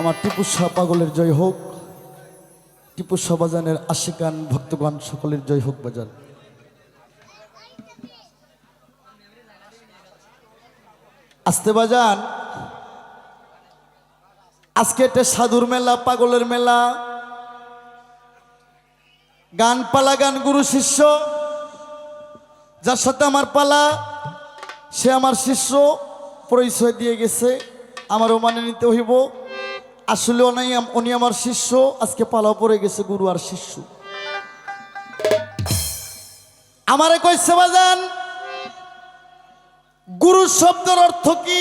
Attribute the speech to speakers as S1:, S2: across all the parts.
S1: আমার টিপু শাহ পাগলের জয় হোক। টিপু শাহ বাজানের আশিকান ভক্তগণ সকলের জয় হোক বাজান। আসতে বাজান। আজকে এটা সাধুর মেলা, পাগলের মেলা। গান পালা, গান গুরু শিষ্য। যার সাথে আমার পালা, সে আমার শিষ্য। পরিচয় দিয়ে গেছে, আমারও মানে নিতে হইব। আসলে উনি উনি আমার শিষ্য, আজকে পালা পড়ে গেছে গুরু আর শিষ্য। আমারে কইছে, বাজান, গুরু শব্দের অর্থ কি?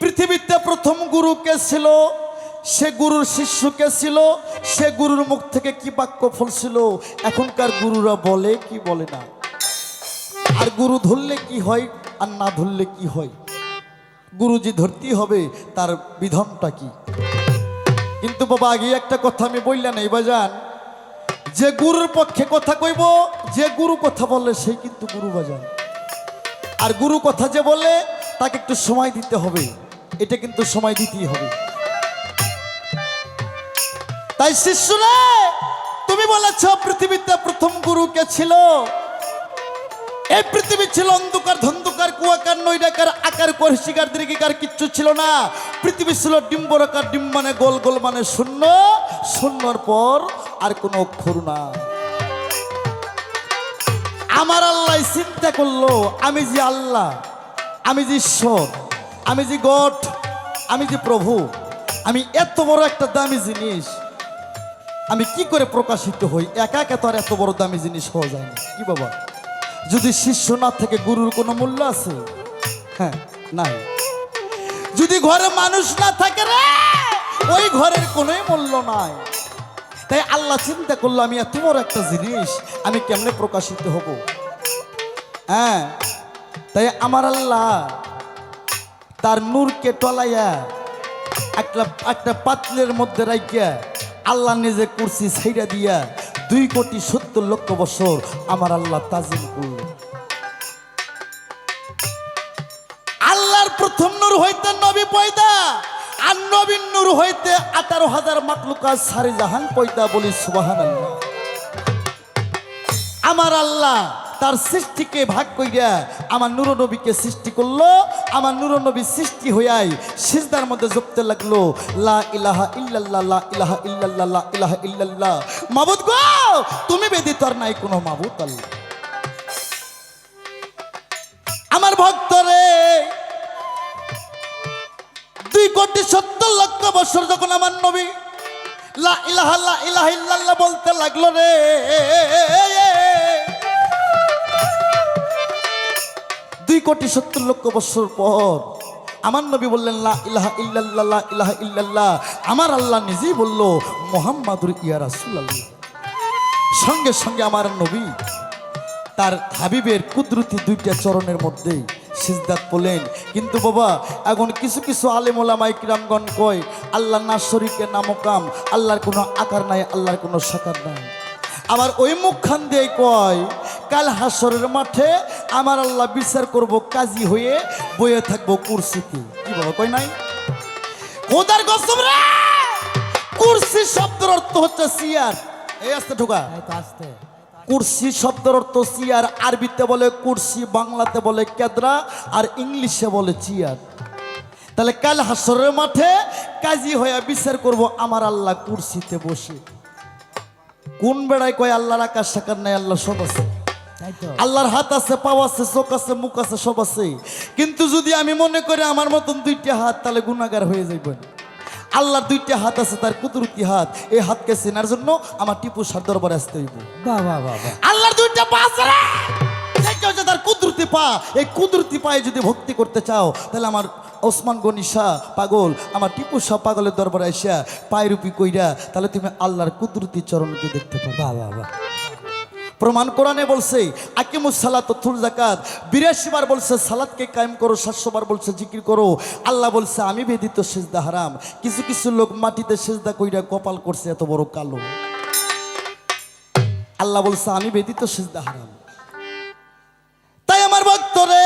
S1: পৃথিবীতে প্রথম গুরু কে ছিল? সে গুরুর শিষ্য কে ছিল? সে গুরুর মুখ থেকে কি বাক্য ফলছিল? এখনকার গুরুরা বলে কি বলে না? আর গুরু ধরলে কি হয় আর না ধরলে কি হয়? গুরুজি ধরতেই হবে, তার বিধানটা কি? কিন্তু বাবা আগে একটা কথা আমি বললাম এই বাজান। যে গুরুর পক্ষে কথা কইব, যে গুরু কথা বলে সেই কিন্তু গুরু বাজান। আর গুরু কথা যে বলে তাকে একটু সময় দিতে হবে। এটা কিন্তু সময় দিতেই হবে। তাই শিষ্যরা, তুমি বলেছ পৃথিবীতে প্রথম গুরু কে ছিল? এই পৃথিবী ছিল অন্ধকার, ধন্ধকার, কুয়াকার নৈডাকার আকার কর্ষিকার দীর্ঘিকার, কিচ্ছু ছিল না। পৃথিবী ছিল ডিম্বরাকার ডিম মানে গোল গোল মানে শূন্য। শূন্যর পর আর কোনো অক্ষর না। আমার আল্লাহ চিন্তা করল, আমি যে আল্লাহ, আমি যে ঈশ্বর, আমি যে গড, আমি যে প্রভু, আমি এত বড় একটা দামি জিনিস, আমি কি করে প্রকাশিত হই? একা একা তো আর এত বড় দামি জিনিস হওয়া যায় না। কি বাবা? যদি শিষ্য না থেকে গুরুর কোনো মূল্য আছে? হ্যাঁ নাই। যদি ঘরে মানুষ না থাকে রে, ওই ঘরের কোনোই মূল্য নাই। তাই আল্লাহ চিন্তা করল, আমি এত বড় একটা জিনিস, আমি কেমনে প্রকাশিত হব? হ্যাঁ তাই আমার আল্লাহ তার নূরকে টলাইয়া একটা একটা পাতলের মধ্যে রাখিয়া আল্লাহ নিজে কুরসি ছাইরা দিয়া দুই কোটি সত্তর লক্ষ বছর আমার আল্লাহ তাজিম করল আল্লাহর প্রথম নূর হইতে নবী পয়দা, আর নবীন নূর হইতে আঠারো হাজার মাতলুকা সারি জাহান পয়দা বলি সুবাহান আল্লাহ আমার আল্লাহ তার সৃষ্টিকে ভাগ কইরা আমার নুর নবীকে সৃষ্টি করল, আমার নুর নবী সৃষ্টি হইয়াই সিজদার মধ্যে জপতে লাগল, লা ইলাহা ইল্লাল্লাহ, লা ইলাহা ইল্লাল্লাহ, লা ইলাহা ইল্লাল্লাহ। মাবুদ গো, তুমি ব্যতীত আর নাই কোনো মাবুদ আল্লাহ। আমার ভক্তরে, দুই কোটি সত্তর লক্ষ বছর যখন আমার নবী লা ইলাহা লা ইলাহা ইল্লাল্লাহ বলতে লাগল রে দুই কোটি সত্তর লক্ষ বছর পর আমার নবী বললেন, লা ইলাহা ইল্লাল্লাহ ইলাহা ইল্লাল্লাহ। আমার আল্লাহ নিজেই বলল, মোহাম্মদুর ইয়া রাসূলুল্লাহ। সঙ্গে সঙ্গে আমার নবী তার হাবিবের কুদরতি দুইটা চরণের মধ্যে সিজদাত বলেন কিন্তু বাবা, এখন কিছু কিছু আলেমোলামাই কিরামগণ কয়, আল্লাহ না শরীকে নামকাম আল্লাহর কোনো আকার নাই, আল্লাহর কোনো সাকার নাই। আবার ওই মুখখান দিয়ে কয় কাল হাসরের মাঠে আমার আল্লাহ বিচার করব কাজী হয়ে বয়ে থাকব কুরসিতে। কি বাবা কয় নাই? কোদার গসম রে! কুরসি শব্দের অর্থ হচ্ছে সিয়ার। এই আসতে ঢোকা
S2: আসতে।
S1: কুরসি শব্দের অর্থ চেয়ার আরবিতে বলে কুরসি বাংলাতে বলে কেদরা আর ইংলিশে বলে চেয়ার। তাহলে কাল হাসরের মাঠে কাজী হয়ে বিচার করব আমার আল্লাহ কুরসিতে বসে। কোন বেড়ায় কয় আল্লাহর আকাশ সাকার নাই আল্লাহ সব আছে আল্লাহর হাত আছে পাও আছে চোখ আছে মুখ আছে সব আছে। কিন্তু যদি আমি মনে করি আমার মতন দুইটা হাত তাহলে গুণাগার হয়ে যাইবেন আল্লাহর দুইটা হাত আছে তার কুদরতি হাত। এই হাতকে চেনার জন্য আমার টিপু সার দরবারে আসতে হইব। আল্লাহর দুইটা পা আছে হচ্ছে তার কুদরতি পা এই কুদরতি পায়ে যদি ভক্তি করতে চাও তাহলে আমার ওসমান গনি শাহ পাগল আমার টিপু শাহ পাগলের দরবারে আইসা পায়ের রূপি কইরা তাহলে তুমি আল্লাহর কুদরতি চরণকে দেখতে পাবে।
S2: বাহ বাহ
S1: প্রমাণ কোরআনে বলছে, আকিমুস সালাত থুল জাকাত বিরাশি বার বলছে সালাদকে কায়েম করো, সাতশো বার বলছে, জিকির করো। আল্লাহ বলছে, আমি বেদিত সেজদা হারাম। কিছু কিছু লোক মাটিতে সেজদা কইরা কপাল করছে, এত বড় কালো। আল্লাহ বলছে, আমি বেদিত সেজদা হারাম। তাই আমার ভক্তরে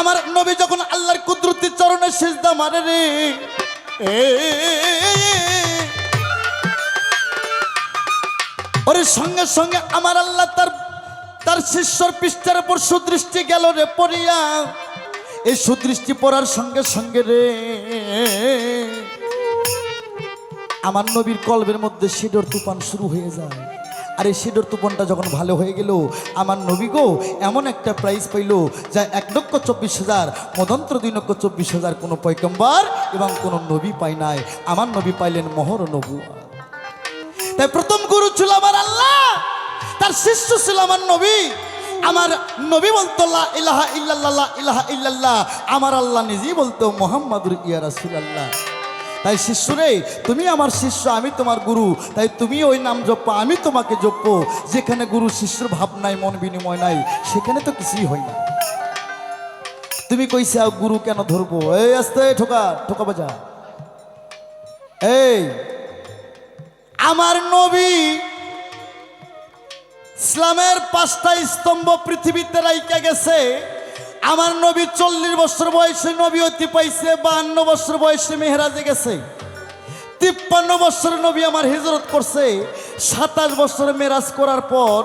S1: আমার নবী যখন আল্লাহর কুদরতি চরণে সেজদা মারে রে, এ ওরে সঙ্গে সঙ্গে আমার আল্লাহ তার তার শিষ্যর পৃষ্ঠার উপর সুদৃষ্টি গেল রে পড়িয়া। এই সুদৃষ্টি পড়ার সঙ্গে সঙ্গে রে, আমার নবীর কলবের মধ্যে সিডর তুফান শুরু হয়ে যায়। আর এই সিডর তুফানটা যখন ভালো হয়ে গেল, আমার নবী গো, এমন একটা প্রাইজ পাইল যা এক লক্ষ চব্বিশ হাজার মদন্ত্র দুই লক্ষ চব্বিশ হাজার কোনো পয়কম্বার এবং কোনো নবী পাই নাই। আমার নবী পাইলেন মহর নবু তাই প্রথম গুরু ছিল আমার আল্লাহ। তার শিষ্য ছিল আমার নবী। আমার নবী বলতো ইলাহা ইল্লাল্লাহ ইলাহা ইল্লাল্লাহ। আমার আল্লাহ নিজেই বলতো, মোহাম্মদুর ইয়া তাই শিষ্যরে তুমি আমার শিষ্য, আমি তোমার গুরু। তাই তুমি ওই নাম জপ, আমি তোমাকে জপ যেখানে গুরু শিষ্যর ভাব নাই, মন বিনিময় নাই, সেখানে তো কিছুই হয় না। তুমি কইছে গুরু কেন ধরবো? এই, আস্তে, ঠোকা ঠোকা বাজা। এই আমার নবী ইসলামের পাঁচটা স্তম্ভ পৃথিবীতে রাইকা গেছে। আমার নবী চল্লিশ বছর বয়সে নবী অতি পাইছে, বাহান্ন বছর বয়সে মেহরাজে গেছে। তিপ্পান্ন বছর নবী আমার হিজরত করছে, সাতাশ বছর মেরাজ করার পর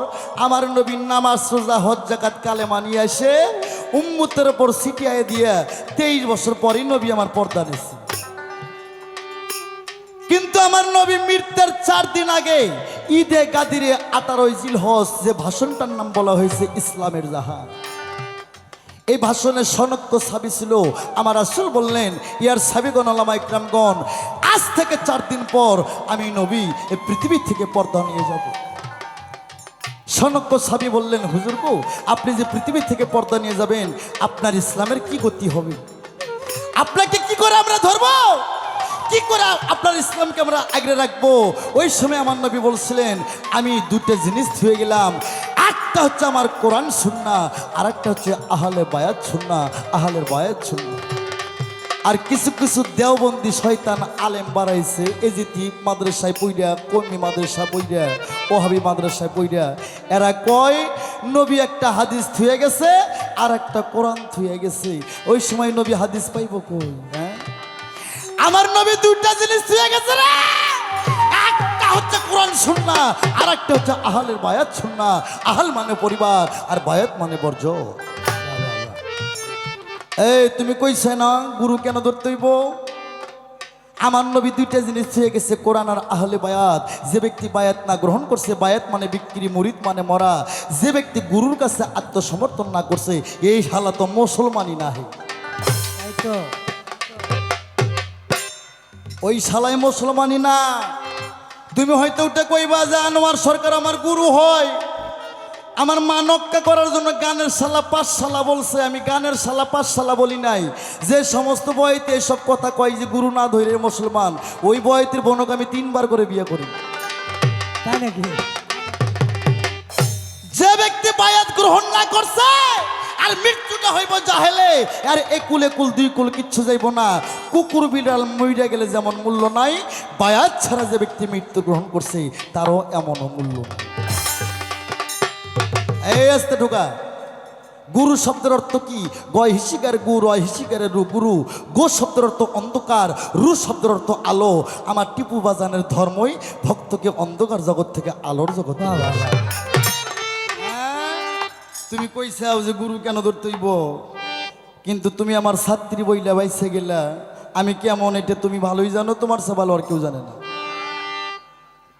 S1: আমার নবী নামাজ সোজা হজ, জাকাত কালে মানিয়ে এসে উম্মুতের ওপর সিটিয়ায় দিয়ে তেইশ বছর পরই নবী আমার পর্দা নিছে কিন্তু আমার নবী মৃত্যুর চার দিন আগে ঈদে গাদিরে আঠারোই জিল হজ যে ভাষণটার নাম বলা হয়েছে ইসলামের জাহাজ এই ভাষণে সনক্য সাবি ছিল। আমার আসল বললেন, ইয়ার সাবিগণ আলামা ইকরামগণ, আজ থেকে চার দিন পর আমি নবী এই পৃথিবী থেকে পর্দা নিয়ে যাব। সনক্য সাবি বললেন, হুজুর গো, আপনি যে পৃথিবী থেকে পর্দা নিয়ে যাবেন, আপনার ইসলামের কি গতি হবে? আপনাকে কি করে আমরা ধরবো? কি করে আপনার ইসলামকে আমরা আগলে রাখব? ওই সময় আমার নবী বলছিলেন, আমি দুটো জিনিস ধুয়ে গেলাম। একটা হচ্ছে আমার কোরআন শুননা আর একটা হচ্ছে আহলে বায়াত শুননা আহলের বায়াত শুননা আর কিছু কিছু দেওবন্দি শয়তান আলেম বাড়াইছে এজিতি মাদ্রাসায় পইরা কর্মী মাদ্রাসা পইরা ওহাবি মাদ্রাসায় পইরা এরা কয়, নবী একটা হাদিস থুয়ে গেছে আর একটা কোরআন থুয়ে গেছে। ওই সময় নবী হাদিস পাইব কই হ্যাঁ? আমার নবী দুইটা জিনিস থুয়ে গেছে রে। আর একটা হচ্ছে আহালের বায়াত মানে পরিবার, আর বায়াত মানে বর্জ্য। তুমি না, গুরু কেন আমার নবী দুইটা জিনিস হয়ে গেছে আহলে বায়াত। যে ব্যক্তি বায়াত না গ্রহণ করছে, বায়াত মানে বিক্রি, মুরিদ মানে মরা। যে ব্যক্তি গুরুর কাছে আত্মসমর্থন না করছে, এই শালা তো মুসলমানই না হে
S2: তো।
S1: ওই শালাই মুসলমানই না। তুমি হয়তো ওটা কইবা যে আনোয়ার সরকার আমার গুরু হয়। আমার মা নক্কা করার জন্য গানের শালা পাঠশালা বলছে আমি গানের শালা পাঠশালা বলি নাই। যে সমস্ত বইতে এসব কথা কয় যে গুরু না ধরে মুসলমান ওই বয়তের বোনকে আমি তিনবার করে বিয়ে করি।
S2: তাই নাকি?
S1: যে ব্যক্তি বায়াত গ্রহণ না করছে আর মৃত্যুটা হইব জাহেলে। আর এ কুলে কুল, দুই কুল কিচ্ছু যাইব না। কুকুর, বিড়াল মইরা গেলে যেমন মূল্য নাই, বায়াত ছাড়া যে ব্যক্তি মৃত্যু গ্রহণ করছে, তারও এমনও মূল্য। এই আসতে ঢোকা। গুরু শব্দের অর্থ কি? গয় হিসিকার গু, রয় হিসিকারের রু, গুরু। গো শব্দের অর্থ অন্ধকার, রু শব্দের অর্থ আলো। আমার টিপু বাজানের ধর্মই ভক্তকে অন্ধকার জগৎ থেকে আলোর
S2: বাহ।
S1: তুমি কইসাও যে গুরু কেন ধরতেইব? কিন্তু তুমি আমার ছাত্রী বইলা বাইসে গেলা, আমি কেমন এটা তুমি ভালোই জানো, তোমার সে ভালো আর কেউ জানে না।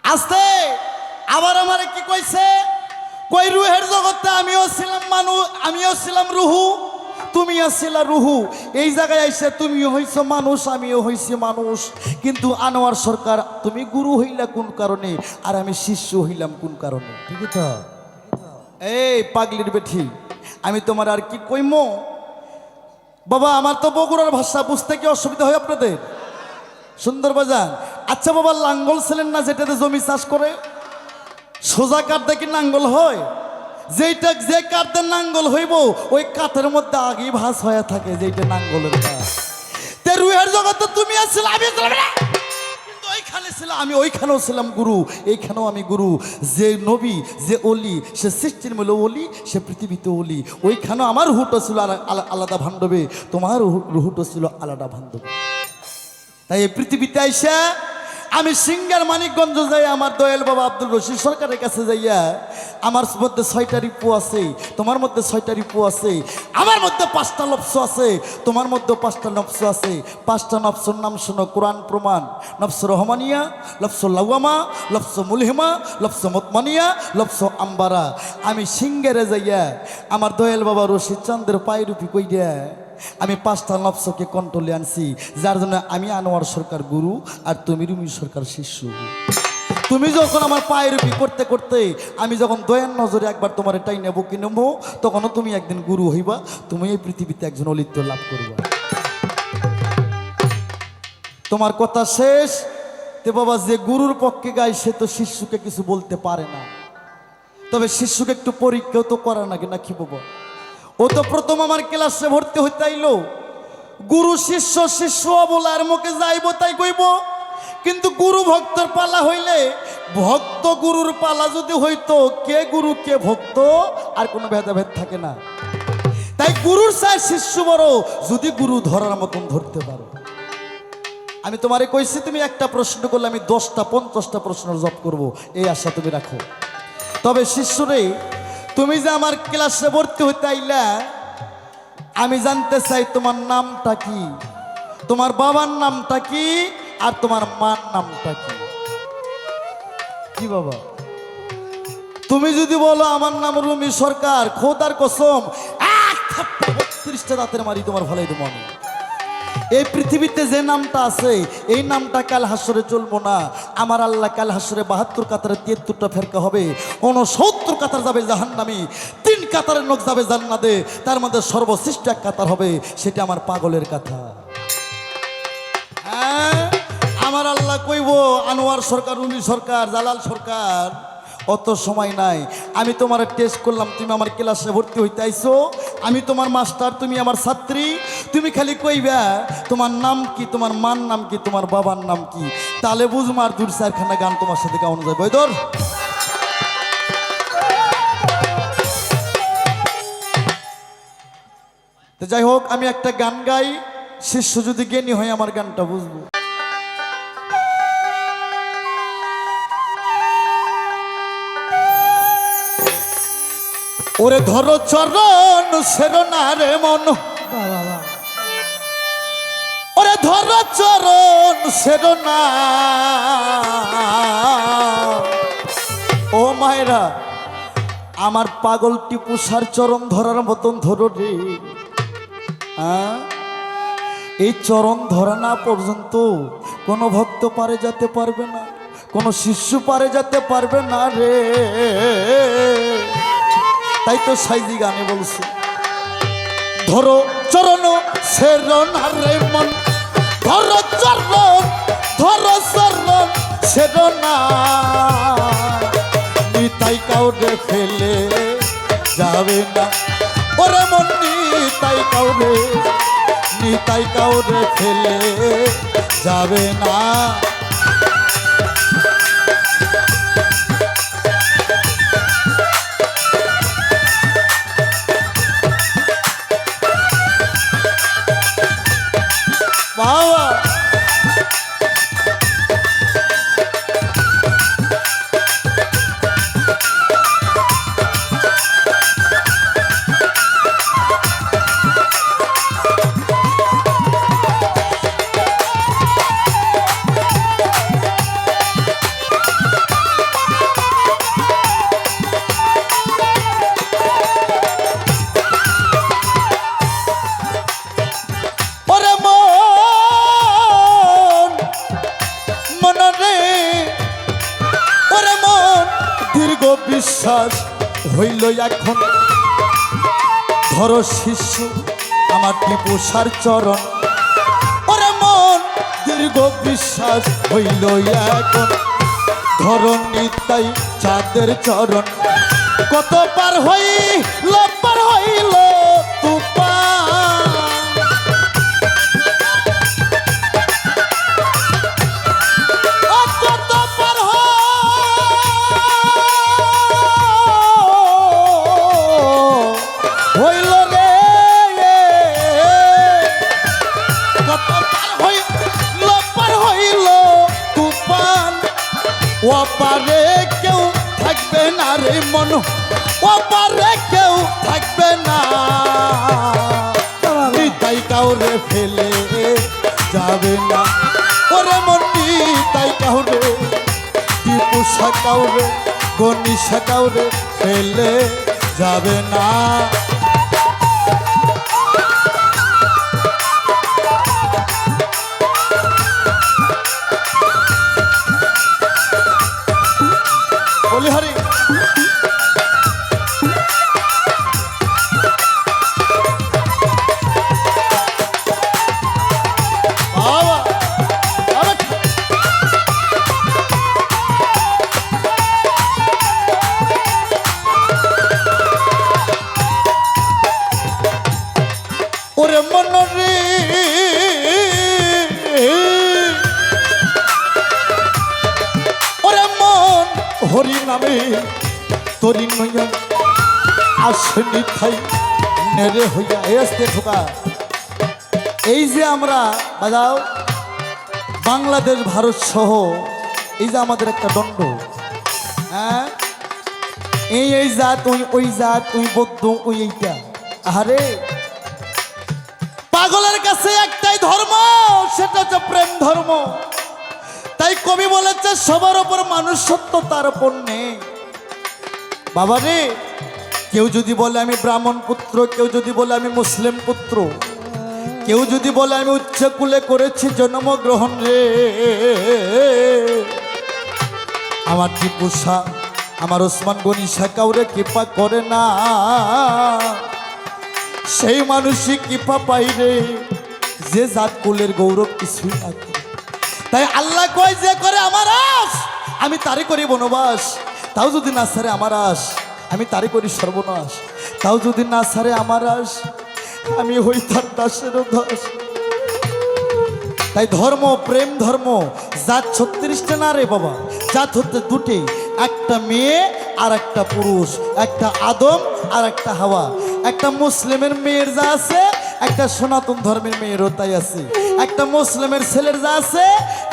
S1: আস্তে! আবার আমারে কি কইছে? কই, রুহের জগতে আমিও ছিলাম মানুষ আমিও ছিলাম রুহু, তুমি ছিলা রুহু। এই জায়গায় আইসে তুমিও হইছো মানুষ, আমিও হইছি মানুষ। কিন্তু আনোয়ার সরকার, তুমি গুরু হইলা কোন কারণে? আর আমি শিষ্য হইলাম কোন কারণে?
S2: ঠিক তো?
S1: এই পাগলির বেঠি, আমি তোমার আর কি কইমো? বাবা, আমার তো বগুড়ার ভাষা বুঝতে কি অসুবিধা হয় আপনাদের? সুন্দর বাজান আচ্ছা বাবা, লাঙ্গল ছিলেন না যেটাতে জমি চাষ করে? সোজা কাটতে কি নাঙ্গল হয়? যেইটা যে কাটতে নাঙ্গল হইব, ওই কাঠের মধ্যে আগেই ভাস হয়ে থাকে যেইটা নাঙ্গলের কাজ তে রুহের জগতে তুমি আসছিল আমি ছিলাম না। ছিলাম, আমি ওইখানেও ছিলাম গুরু, এইখানেও আমি গুরু যে নবী, যে অলি, সে সৃষ্টির মূল অলি, সে পৃথিবীতে অলি ওইখানেও আমার হুটো ছিল আলা- আলা- আলাদা ভান্ডবে তোমার হুটো ছিল আলাদা ভান্ডবে তাই এই পৃথিবীতে আইসা আমি সিঙ্গার মানিকগঞ্জ যাই, আমার দয়াল বাবা আব্দুল রশিদ সরকারের কাছে যাইয়া, আমার মধ্যে ছয়টা রিপু আছে, তোমার মধ্যে ছয়টা রিপু আছে, আমার মধ্যে পাঁচটা লপস আছে, তোমার মধ্যে পাঁচটা নফস আছে, পাঁচটা নফসর নাম শোনো, কোরআন প্রমাণ, নফস রহমানিয়া লফস লাউয়ামা লফস মুলহিমা লফস মতমানিয়া লফস আম্বারা। আমি সিঙ্গারে যাইয়া, আমার দয়াল বাবা রশিদ চন্দ্রের পায়রুপি কইয়া আমি পাঁচটা নফসকে কন্ট্রোলে আনছি, যার জন্য আমি আনোয়ার সরকার গুরু আর তুমি রুমি সরকার শিষ্য। তুমি যখন আমার পায়ের উপি করতে করতে আমি যখন দয়ার নজরে একবার তোমার এটাই নেব কি নেব, তখনও তুমি একদিন গুরু হইবা, তুমি এই পৃথিবীতে একজন অলিত্য লাভ করবা। তোমার কথা শেষ। তে বাবা, যে গুরুর পক্ষে গায়, সে তো শিষ্যকে কিছু বলতে পারে না। তবে শিষ্যকে একটু পরীক্ষাও তো করে নাকি না কি বাবা? ও তো প্রথম আমার ক্লাসে ভর্তি হইতে আইলো। গুরু, শিষ্য শিষ্য বলার মুখে যাইব তাই কইব। কিন্তু গুরু ভক্তর পালা হইলে, ভক্ত গুরুর পালা যদি হইতো, কে গুরু, কে ভক্ত, আর কোনো ভেদাভেদ থাকে না। তাই গুরুর চাই শিষ্য বড়, যদি গুরু ধরার মতন ধরতে পারো। আমি তোমারে কইছি, তুমি একটা প্রশ্ন করলে আমি দশটা, পঞ্চাশটা প্রশ্নের জব করব। এই আশা তুমি রাখো। তবে শিষ্যরে তুমি যে আমার ক্লাসে ভর্তি হইতে আইলা আমি জানতে চাই তোমার নামটা কি? তোমার বাবার নামটা কি আর তোমার মার নামটা কি? কি বাবা? তুমি যদি বলো আমার নাম রুমি সরকার খোদার কসম এক থাপ্পড় বত্রিশটা দাঁতের মারি তোমার ভালোই তো মনে এই পৃথিবীতে যে নামটা আছে, এই নামটা কাল হাসরে চলবো না। আমার আল্লাহ কাল হাসরে বাহাত্তর কাতারে তিয়াত্তরটা ফেরকা হবে। উনসত্তর কাতার যাবে জাহান্নামি, তিন কাতারের লোক যাবে জান্নাতে। তার মধ্যে সর্বশ্রেষ্ঠ এক কাতার হবে, সেটা আমার পাগলের কথা। হ্যাঁ আমার আল্লাহ কইব, আনোয়ার সরকার উনি সরকার, জালাল সরকার। অত সময় নাই। আমি তোমার টেস্ট করলাম, তুমি আমার ক্লাসে ভর্তি হইতে আইছো। আমি তোমার মাস্টার তুমি আমার ছাত্রী। তুমি খালি কইবা, তোমার নাম কি, তোমার মার নাম কি, তোমার বাবার নাম কি? তাহলে বুঝব আর দূর চারখানা গান তোমার সাথে গাওয়ানো ওই ধর। তো যাই হোক, আমি একটা গান গাই। শিষ্য যদি জ্ঞানী হয়, আমার গানটা বুঝব। ওরে ধরো চরণ সেরনা রে মন। ওরে ধরো চরণ সেরনা ও মায়েরা, আমার পাগল টিপুসার চরণ ধরার মতন ধরো রে। হ্যাঁ? এই চরণ ধরা না পর্যন্ত কোনো ভক্ত পারে যেতে পারবে না, কোনো শিষ্য পারে যেতে পারবে না রে। তাই তো সাইজি গানে বলছে। ধরো চরণ সেরণ রে মন। ধরো চরণ ধরো চরণ সেরনা নিতাই কাউরে ফেলে যাবে না। ওরে মন, নিতাই কাউরে নিতাই কাউরে ফেলে যাবে না। হইল এখন। ধর শিশু আমার টিপুষার চরণ। ওরে মন, দীর্ঘ বিশ্বাস হইল এখন। ধরো নিতাই চাঁদের চরণ। কত পার হইল পার হইল ওপারে কেউ থাকবে না রে মন ওপারে কেউ থাকবে না। তাই কাউরে ফেলে যাবে না। ওরে মন্দি তাই কাউরে টিপু কাউরে গনিশা কাউরে ফেলে যাবে না। ওরে মনরে ওরে মন, হরি নামে তরি নইয়া আসনি খাই নেরে হইয়া এসতে ঠোকা। এই যে আমরা, বাজাও, বাংলাদেশ, ভারত সহ, এই যে আমাদের একটা দণ্ড। হ্যাঁ? এই এই জাত, ওই ওই জাত, ওই বৌদ্ধ, ওই এইটা। আরে পাগলের কাছে একটাই ধর্ম, সেটা হচ্ছে প্রেম ধর্ম। তাই কবি বলেছে, সবার ওপর মানুষ সত্য তার ওপর নেই বাবা রে, কেউ যদি বলে আমি ব্রাহ্মণ পুত্র, কেউ যদি বলে আমি মুসলিম পুত্র, কেউ যদি বলে আমি উচ্চ কুলে করেছি জন্মগ্রহণ রে। আমার টিপু শাহ, আমার ওসমান গনি শাহ কাউরে কৃপা করে না। সেই মানুষই কৃপা পাই রে। যে জাত কুলের গৌরব কিছুই করে। তাই আল্লাহ কয়, যে করে আমার আস, আমি তারই করি বনবাস। তাও যদি না সারে আমার আস, আমি তারই করি সর্বনাশ। তাও যদি না সারে আমার আস, আমি হই তার দাসেরও দাস। তাই ধর্ম, প্রেম ধর্ম, জাত ছত্রিশটা না রে বাবা? জাত হচ্ছে দুটি, একটা মেয়ে আর একটা পুরুষ, একটা আদম আর একটা হাওয়া। একটা মুসলিমের মেয়ের যা আছে, একটা সনাতন ধর্মের মেয়েরও তাই আছে। একটা মুসলিমের ছেলের যা আছে,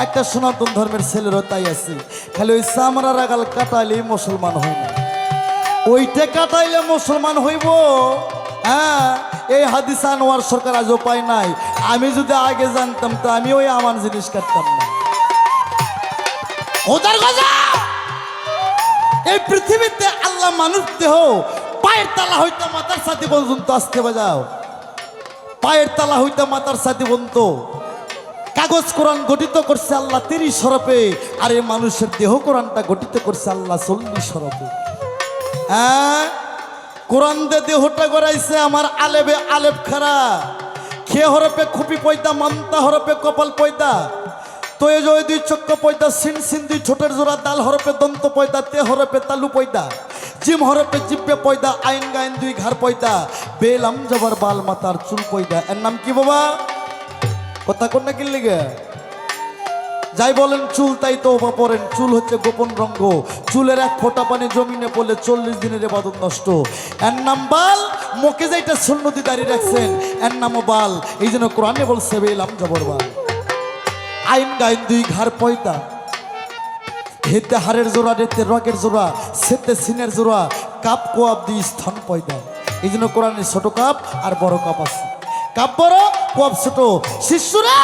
S1: একটা সনাতন ধর্মের ছেলেরও তাই আছে। খালি ওই চামড়া রাগাল কাটালেই মুসলমান হয় না ওইটা কাটাইলে মুসলমান হইব? হ্যাঁ এই হাদিস আনোয়ার সরকার আজও পায় নাই। আমি যদি আগে জানতাম, তো আমি ওই আমার জিনিস কাটতাম না। এই পৃথিবীতে আল্লাহ মানুষ দেহ পায়ের তালা হইতে মাতার সাথে পর্যন্ত আসতে বাজাও। পায়ের তালা হইতে মাতার সাথে বন্ত কাগজ কোরআন গঠিত করছে আল্লাহ তিরিশ সরপে আর এই মানুষের দেহ কোরআনটা গঠিত করছে আল্লাহ চল্লিশ সরপে হ্যাঁ? কোরআন দে দেহটা গড়াইছে আমার আলেবে আলেব খারা। খে হরপে খুপি পয়দা, মান্তা হরপে কপাল পয়দা। তো এ জয় দুই চক্ক পয়দা, সিন সিন দুই ছোটের জোড়া, দাল হরপে দন্ত পয়দা, তে হরপে তালু পয়দা। জিম হরপে জিব্বে পয়দা, আইন গাইন দুই ঘর পয়দা। বেলাম জবর বাল মাতার চুল পয়দা। এর নাম কি বাবা? কথা কোন না কিনলে গে? যাই বলেন চুল, তাই তো বা পড়েন চুল হচ্ছে গোপন রঙ্গ। চুলের এক ফোঁটা পানি জমিনে পড়লে চল্লিশ দিনের এবাদত নষ্ট। এর নাম বাল, মোকে যাইটা সুন্নতি দাঁড়িয়ে রাখছেন। এর নামও বাল। এই জন্য কোরআনে বলছে, বেলাম জবর বাল। আইন গাইন দুই ঘর পয়দা। হেতে হাড়ের জোড়া, রেতে রগের জোড়া, সেতে সিনের জোড়া, কাপ কোয়াপ দুই স্থান পয়দা এই জন্য কোরআনে ছোট কাপ আর বড় কাপ আছে। কাপ বড়, কোয়াপ ছোট। শিশুরে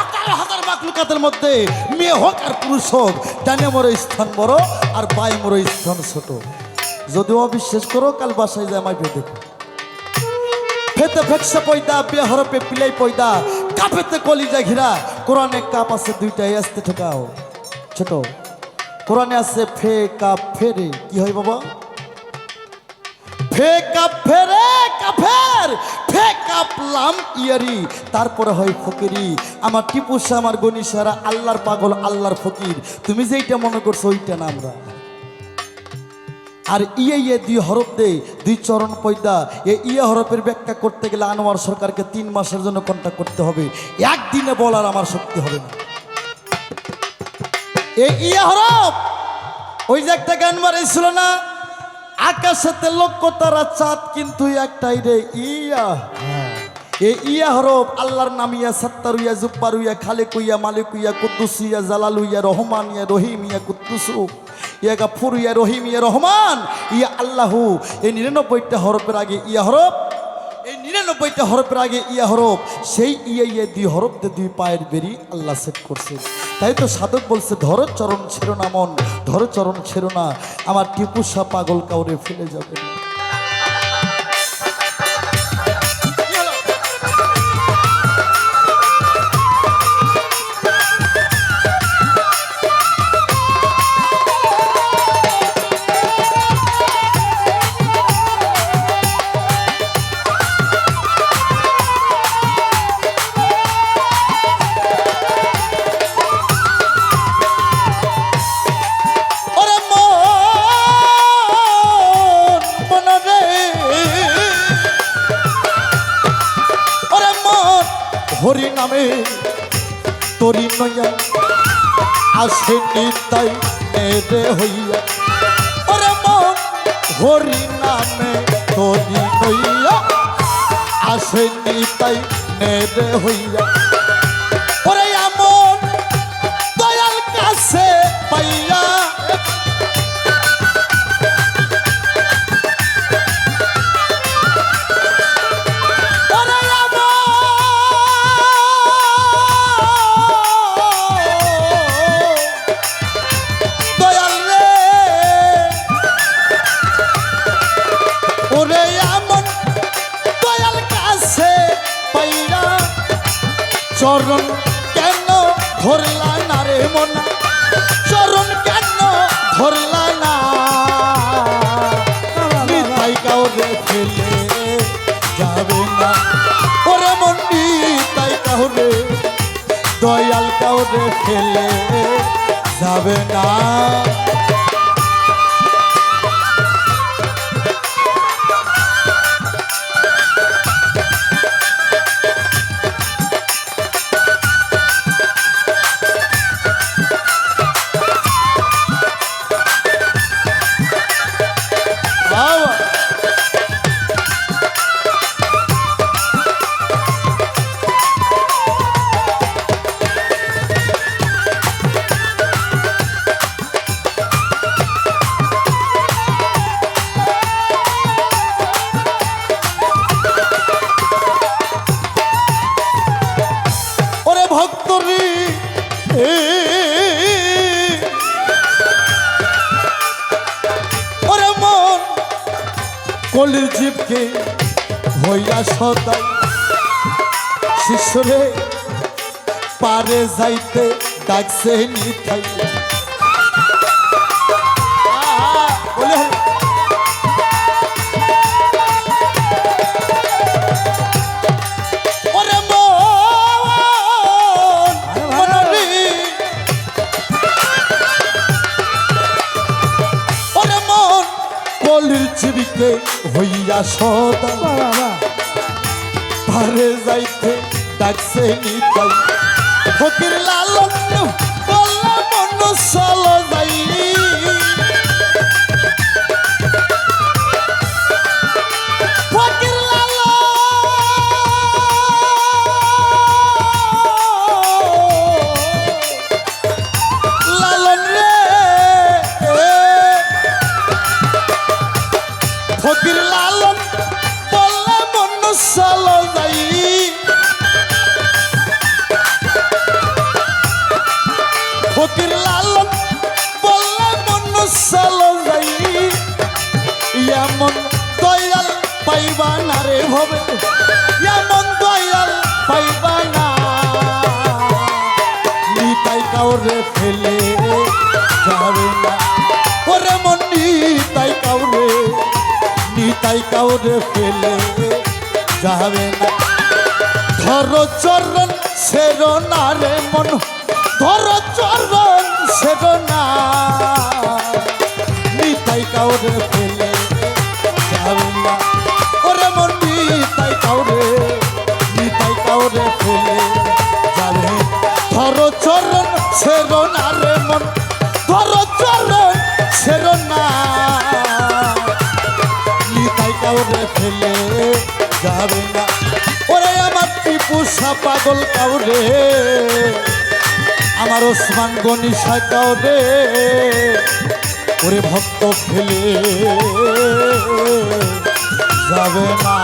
S1: আকার হাজার মাকলুকাতের মধ্যে মেয়ে হোক আর পুরুষ হোক, ডানে মরো স্থান বড় আর বাই মরো স্থান ছোট। যদি অবিশ্বাস করো, কাল বাসায় যায় আমায় দেখো। ফেতে ফেকসে পয়দা, বিয়ে হরপে পিলাই পয়দা, কাপেতে কলিজা ঘিরা। কোরআনে কাপ আছে, দুইটাই আসতে ঠেকাও। ছোট। কোরআনে আছে ফে কাপ ফেরে। কি হয় বাবা? ফে কাপ ফেরে কাফের ফে কাপ ইয়ারি, তারপরে হয় ফকিরি। আমার টিপুসা আমার গনিসারা আল্লাহর পাগল, আল্লাহর ফকির। তুমি যেইটা মনে করছ, ওইটা না আমরা। আর ইয়ে ইয়ে দুই হরফ দে দুই চরণ পয়দা। এ ইয়ে হরফের ব্যাখ্যা করতে গেলে আনোয়ার সরকারকে তিন মাসের জন্য কন্ট্যাক্ট করতে হবে। একদিনে বলার আমার শক্তি হবে না। এই ইয়ে হরফ ওই যে একটা গান মারাইছিল না? আকাশেতে লক্ষ্য তারা চাঁদ কিন্তু একটাই রে, ইয়া। এ ইয়া হরফ আল্লাহর নাম ইয়া সত্তার ইয়া জুব্বার ইয়া খালেক ইয়া মালিক ইয়া কুদ্দুস ইয়া জালাল ইয়া রহমান ইয়া রহিম ইয়া কুদ্দুসু। ইয়া গাফুর ইয়া রহিম ইয়া রহমান। ইয়া আল্লাহু, এই নিরানব্বইটা হরফের আগে ইয়া হরফ এই নিরানব্বইটা হরফের আগে ইয়া হরফ, সেই ইয়া ইয়া দুই হরফ দিয়ে দুই পায়ের বেরি আল্লাহ সেট করছে। তাই তো সাধক বলছে, ধর চরণ ছেড়ো না মন, ধর চরণ ছেড়ো না, আমার টিপুসা পাগল কাউরে ফেলে যাবে না। রে ফেলে যাবে না। হইয়া সদাই শিশুরে পারে যাইতে ডাকছে নিথাই আ, হইয়া সদা পারে যাইতে ডাকছে নিতাই। ফকির লালন বললা মন চল সের না রে মন, ধর চরণ সেগনা নিতাই কাউরে ফেলে যাবে ওরে মন নিতাই কাউরে নিতাই কাউরে যাবে। ধর চরণ সের পাগল কাউরে আমার ওসমান গনি কাউরে ওরে ভক্ত ফেলে যাবে না।